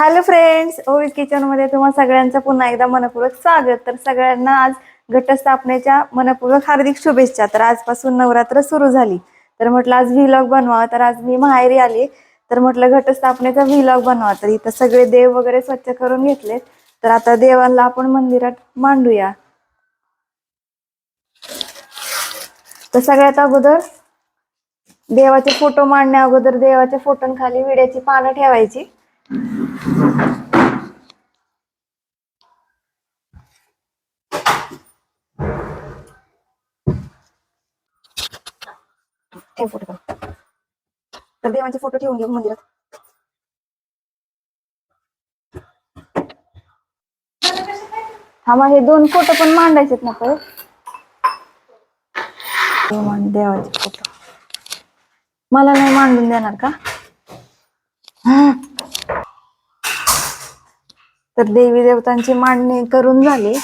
Hello friends ओवीज किचनमध्ये तुम्हा सगळ्यांचं पुन्हा एकदा मनपूर्वक स्वागत. तर सगळ्यांना आज घटस्थापनेच्या मनपूर्वक हार्दिक शुभेच्छा. तर आजपासून नवरात्र सुरू झाली. तर म्हटलं आज व्हिलॉग बनवा तर आज मी माहेरी आली. तर म्हटलं घटस्थापनेचा व्हिलॉग बनवा तर इथं सगळे देव वगैरे स्वच्छ करून घेतले तर आता देवांना आपण मंदिरात मांडूया. तर सगळ्यात अगोदर देवाचे फोटो मांडण्या अगोदर देवाच्या फोटोंखाली विड्याची पानं ठेवायची. ठेव फोटो तर देवांचे फोटो ठेवून घेऊ मंदिरात. मग हे दोन फोटो पण मांडायचेत ना पण देवाचे फोटो मला नाही मांडून देणार का? तर देवी देवतांची मांडणी करून झाली.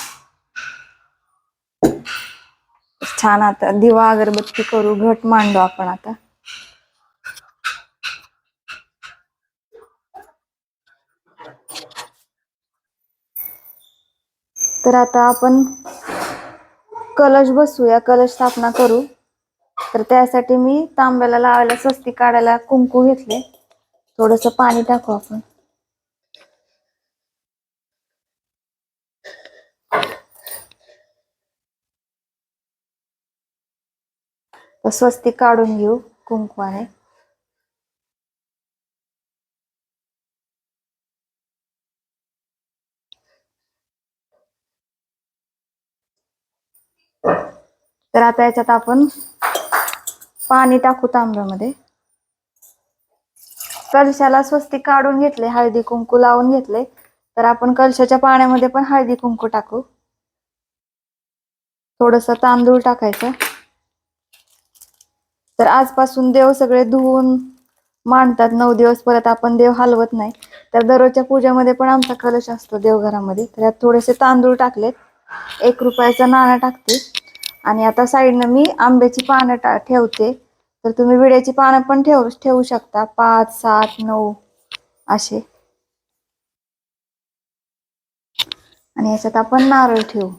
छान आता. दिवा अगरबत्ती करू घट मांडू आपण आता. तर आता आपण कलश बसूया कलश स्थापना करू. तर त्यासाठी मी तांब्याला लावायला स्वस्ती काढायला कुंकू घेतले. थोडस पाणी टाकू आपण. तर स्वस्ती काढून घेऊ कुंकवाने. तर आता याच्यात आपण पाणी टाकू तांब्यामध्ये. कलशाला स्वस्ती काढून घेतले हळदी कुंकू लावून घेतले. तर आपण कलशाच्या पाण्यामध्ये पण हळदी कुंकू टाकू. थोडस तांदूळ टाकायचं. तर आजपासून देव सगळे धुवून मांडतात. नऊ दिवस परत आपण देव हलवत नाही. तर दररोजच्या पूजेमध्ये पण आमचा कलश असतो देवघरामध्ये. तर यात थोडेसे तांदूळ टाकलेत. एक रुपयाचा नाणा टाकते. आणि आता साईडनं मी आंब्याची पानं टा ठेवते. तर तुम्ही विड्याची पानं पण ठेवू ठेवू शकता. पाच सात नऊ असे. आणि याच्यात आपण नारळ ठेवू.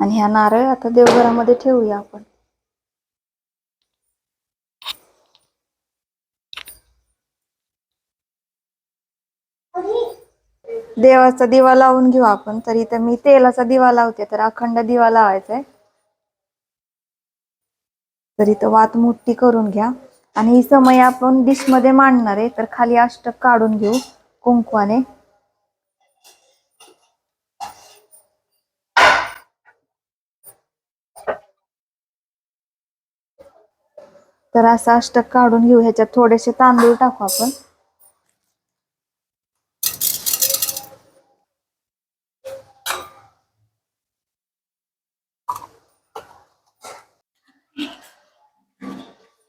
आणि ह्या नारळ आता देवघरामध्ये ठेवूया आपण. देवाचा दिवा लावून घेऊ आपण. तर इथं मी तेलाचा दिवा लावते तर अखंड दिवा लावायचा आहे तर इथं वात मोठी करून घ्या. आणि ही समय आपण डिशमध्ये मांडणार आहे तर खाली अष्टक काढून घेऊ कुंकवाने. तर असं अष्टक काढून घेऊ ह्याच्यात थोडेसे तांदूळ टाकू आपण.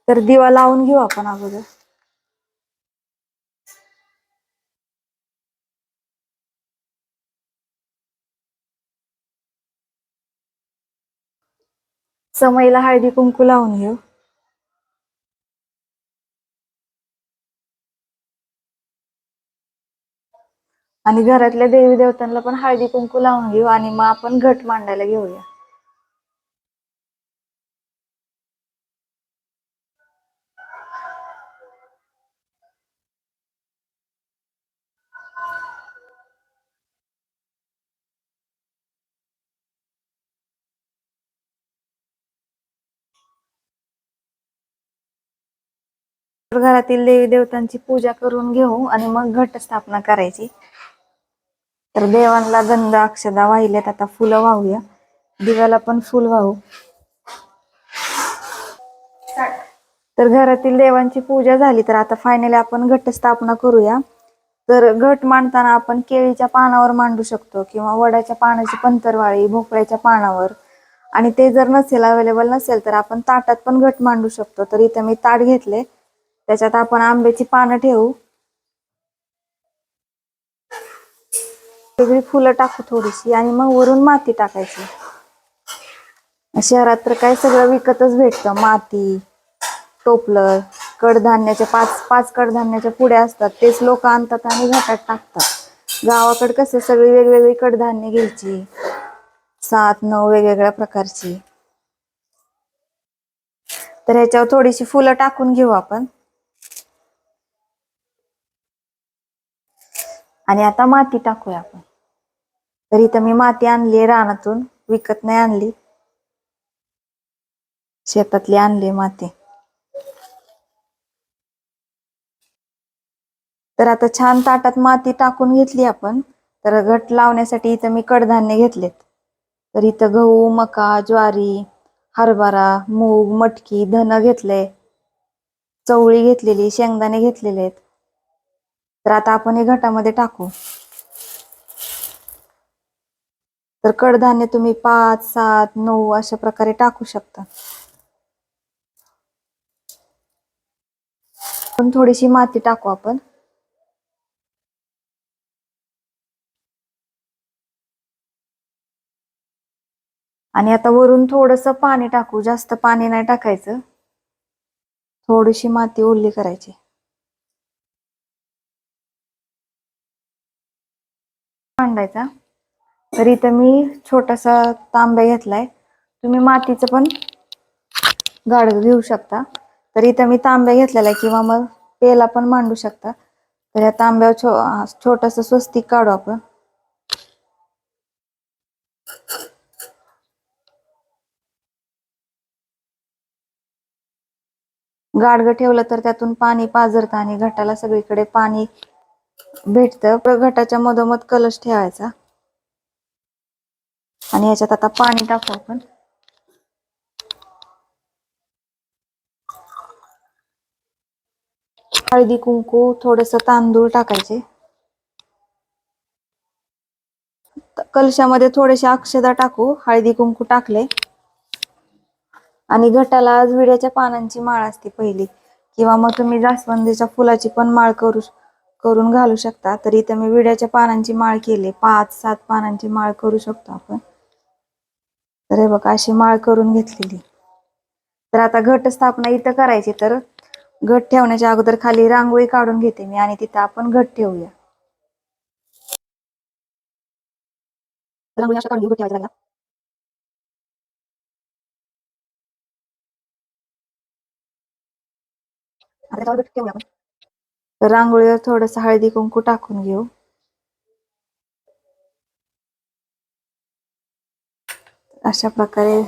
तर दिवा लावून घेऊ आपण अगोदर. समयला हळदी कुंकू लावून घेऊ. आणि घरातल्या देवी देवतांना पण हळदी कुंकू लावून घेऊ आणि मग आपण घट मांडायला घेऊया. घरातील देवी देवतांची पूजा करून घेऊ आणि मग घट स्थापना करायची. तर देवांना गंध अक्षदा वाहिल्यात. आता फुलं वाहूया. दिव्याला पण फुल वाहू. तर घरातील देवांची पूजा झाली तर आता फायनली आपण घटस्थापना करूया. तर घट मांडताना आपण केळीच्या पानावर मांडू शकतो किंवा वडाच्या पानाची पंतरवाळी भोपळ्याच्या पानावर. आणि ते जर नसेल अवेलेबल नसेल तर आपण ताटात पण घट मांडू शकतो. तर इथं मी ताट घेतले. त्याच्यात आपण आंब्याची पानं ठेवू. वेगळी फुलं टाकू थोडीशी आणि मग वरून माती टाकायची. शहरात तर काय सगळं विकतच भेटतं. माती टोपलं कडधान्याच्या पाच पाच कडधान्याच्या पुढे असतात. तेच लोक आणतात आणि घाटात टाकतात. गावाकडे कसं सगळी वेगवेगळी कडधान्य घ्यायची. सात नऊ वेगवेगळ्या प्रकारची. तर ह्याच्यावर थोडीशी फुलं टाकून घेऊ आपण. आणि आता माती टाकूया आपण. तर इथं मी माती आणली रानातून विकत नाही आणली. शेतातली आणली माती. तर आता छान ताटात माती टाकून घेतली आपण. तर घट लावण्यासाठी इथं मी कडधान्य घेतलेत. तर इथं गहू मका ज्वारी हरभरा मूग मटकी धन घेतले. चवळी घेतलेली शेंगदाणे घेतलेले आहेत. तर आता आपण हे घटामध्ये टाकू. तर कडधान्य तुम्ही पाच सात नऊ अशा प्रकारे टाकू शकता. पण थोडीशी माती टाकू आपण. आणि आता वरून थोडस पाणी टाकू. जास्त पाणी नाही टाकायचं. थोडीशी माती ओली करायची. मांडायचा तर इथं मी छोटासा तांब्या घेतलाय. तुम्ही मातीचं पण गाडग घेऊ शकता. तर इथं मी तांब्या घेतलेला आहे किंवा मग पेला पण मांडू शकता. तर या तांब्यावर छो छोटस स्वस्तिक काढू आपण. गाडगं ठेवलं तर त्यातून पाणी पाझरतं आणि घटाला सगळीकडे पाणी भेटतं. घटाच्या मधोमध कलश ठेवायचा. आणि याच्यात आता पाणी टाकू आपण. हळदी कुंकू थोडस तांदूळ टाकायचे. कलशामध्ये थोडेसे अक्षदा टाकू. हळदी कुंकू टाकले. आणि घटाला आज विड्याच्या पानांची माळ असते पहिली. किंवा मग तुम्ही जास्वंदीच्या फुलाची पण माळ करू करून घालू शकता. तर इथं मी विड्याच्या पानांची माळ केली. पाच सात पानांची माळ करू शकतो आपण. तर हे बघा अशी माळ करून घेतलेली. तर आता घट स्थापना इथं करायची तर घट ठेवण्याच्या अगोदर खाली रांगोळी काढून घेते मी आणि तिथं आपण घट ठेवूया. रांगोळी अशा काढून घट तर रांगोळीवर थोडस हळदी कुंकू टाकून घेऊ. अशा प्रकारे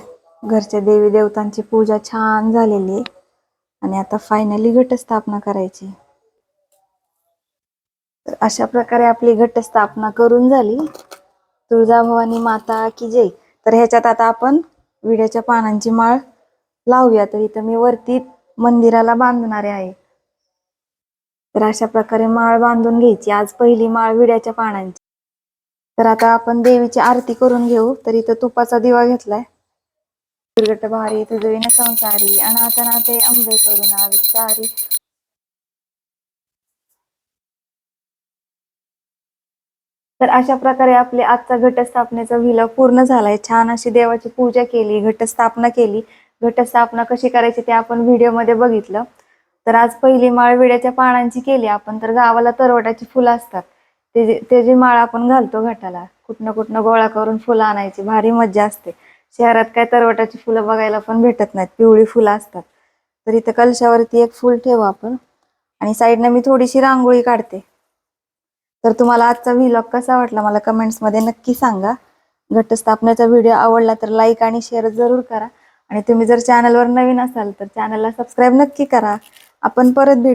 घरच्या देवी देवतांची पूजा छान झालेली आहे. आणि आता फायनली घटस्थापना करायची तर अशा प्रकारे आपली घटस्थापना करून झाली. तुळजाभवानी माता की जय. तर ह्याच्यात आता आपण विड्याच्या पानांची माळ लावूया. तर इथं मी वरती मंदिराला बांधणारे आहे. तर अशा प्रकारे माळ बांधून घ्यायची. आज पहिली माळ विड्याच्या पानांची. तर आता आपण देवीची आरती करून घेऊ. तर इथं तुपाचा दिवा घेतलाय. दुर्गट भारी तुझविन संसारी अनाथनाथे अंबे करुणा विस्तारी तर अशा प्रकारे आपले आजचा घटस्थापनेचा विला पूर्ण झालाय. छान अशी देवाची पूजा केली घटस्थापना केली. घटस्थापना कशी करायची ते आपण व्हिडिओमध्ये बघितलं. तर आज पहिली माळ विड्याच्या पानांची केली आपण. तर गावाला तरवटाची फुलं असतात. त्याची त्याची माळ आपण घालतो घाटाला कुठनं कुठनं गोळा करून फुलं आणायची भारी मज्जा असते. शहरात काय तरवटाची फुलं बघायला पण भेटत नाहीत पिवळी फुलं असतात. तर इथं कलशावरती एक फुल ठेवू आपण. आणि साईडनं मी थोडीशी रांगोळी काढते. तर तुम्हाला आजचा व्हिलॉग कसा वाटला मला कमेंट्समध्ये नक्की सांगा. घटस्थापनेचा व्हिडिओ आवडला तर लाईक आणि शेअर जरूर करा. आणि तुम्ही जर चॅनलवर नवीन असाल तर चॅनलला सबस्क्राईब नक्की करा. आपण परत भेटू.